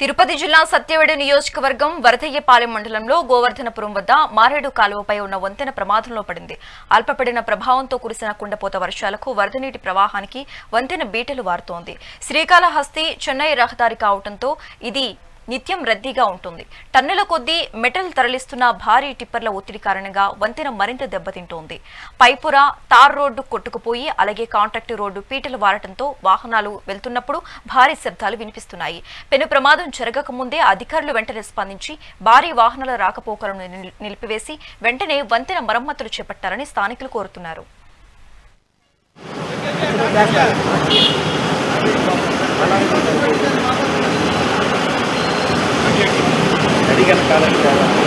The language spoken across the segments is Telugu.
తిరుపతి జిల్లా సత్యవేడు నియోజకవర్గం వరదయ్యపాలెం మండలంలో గోవర్ధనపురం వద్ద మారేడు కాలువపై ఉన్న వంతెన ప్రమాదంలో పడింది. అల్పపడిన ప్రభావంతో కురిసిన కుండపోత వర్షాలకు వరద నీటి ప్రవాహానికి వంతెన బీటలు వారుతోంది. శ్రీకాళహస్తి చెన్నై రహదారి కావడంతో ఇది నిత్యం రద్దీగా ఉంటుంది. టన్నుల కొద్దీ మెటల్ తరలిస్తున్న భారీ టిప్పర్ల ఒత్తిడి కారణంగా వంతెన మరింత దెబ్బతింటోంది. పైపుర తార్ రోడ్డు కొట్టుకుపోయి అలాగే కాంట్రాక్ట్ రోడ్డు పీటలు వారటంతో వాహనాలు వెళ్తున్నప్పుడు భారీ శబ్దాలు వినిపిస్తున్నాయి. పెను ప్రమాదం జరగక ముందే అధికారులు వెంటనే స్పందించి భారీ వాహనాల రాకపోకలను నిలిపివేసి వెంటనే వంతెన మరమ్మతులు చేపట్టారని స్థానికులు కోరుతున్నారు. cara a cara.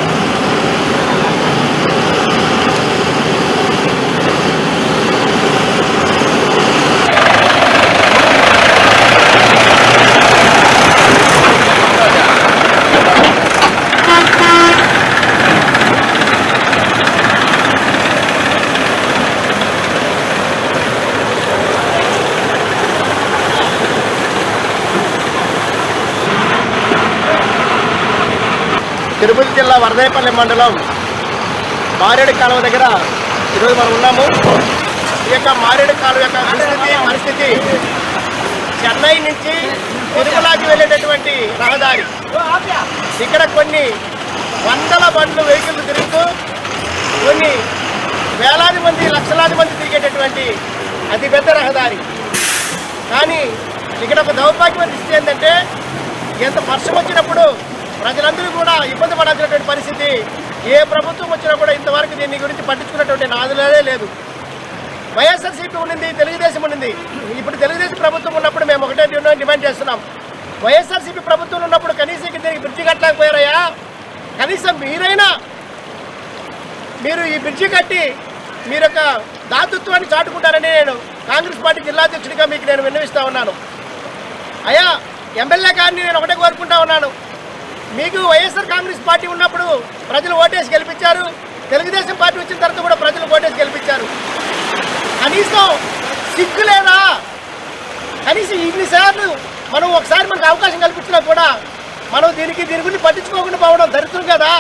తిరుపతి జిల్లా వరదాయపల్లి మండలం మారేడు కాలువ దగ్గర ఈరోజు మనం ఉన్నాము. ఈ యొక్క మారేడు కాలువ యొక్క దుస్థితి పరిస్థితి చెన్నై నుంచి తిరుమలకి వెళ్ళేటటువంటి రహదారి. ఇక్కడ కొన్ని వందల బండ్లు వెహికల్ తిరుగుతూ కొన్ని వేలాది మంది లక్షలాది మంది తిరిగేటటువంటి అతిపెద్ద రహదారి. కానీ ఇక్కడ ఒక దౌర్భాగ్యమైన స్థితి ఏంటంటే ఎంత వర్షం వచ్చినప్పుడు ప్రజలందరూ కూడా ఇబ్బంది పడాల్సినటువంటి పరిస్థితి. ఏ ప్రభుత్వం వచ్చినా కూడా ఇంతవరకు దీని గురించి పట్టించుకున్నటువంటి నాదులనే లేదు. వైఎస్ఆర్సీపీ ఉండింది తెలుగుదేశం ఉండింది ఇప్పుడు తెలుగుదేశం ప్రభుత్వం ఉన్నప్పుడు మేము ఒకటే డిమాండ్ డిమాండ్ చేస్తున్నాం. వైఎస్ఆర్సీపీ ప్రభుత్వం ఉన్నప్పుడు కనీసం ఇక్కడ దీనికి బ్రిడ్జి కట్టలేకపోయారయ్యా. కనీసం మీరైనా మీరు ఈ బ్రిడ్జి కట్టి మీరు యొక్క దాతృత్వాన్ని చాటుకుంటారని నేను కాంగ్రెస్ పార్టీ జిల్లాధ్యక్షుడిగా మీకు నేను విన్నవిస్తా ఉన్నాను. అయ్యా ఎమ్మెల్యే గారిని నేను ఒకటే కోరుకుంటా ఉన్నాను. మీకు వైఎస్ఆర్ కాంగ్రెస్ పార్టీ ఉన్నప్పుడు ప్రజలు ఓటేసి గెలిపించారు. తెలుగుదేశం పార్టీ వచ్చిన తర్వాత కూడా ప్రజలు ఓటేసి గెలిపించారు. కనీసం సిగ్గు లేదా? కనీసం ఇన్నిసార్లు మనం ఒకసారి మనకు అవకాశం కల్పించినా కూడా మనం దీనికి దీని గురించి పట్టించుకోకుండా పోవడం దరిద్రం కదా?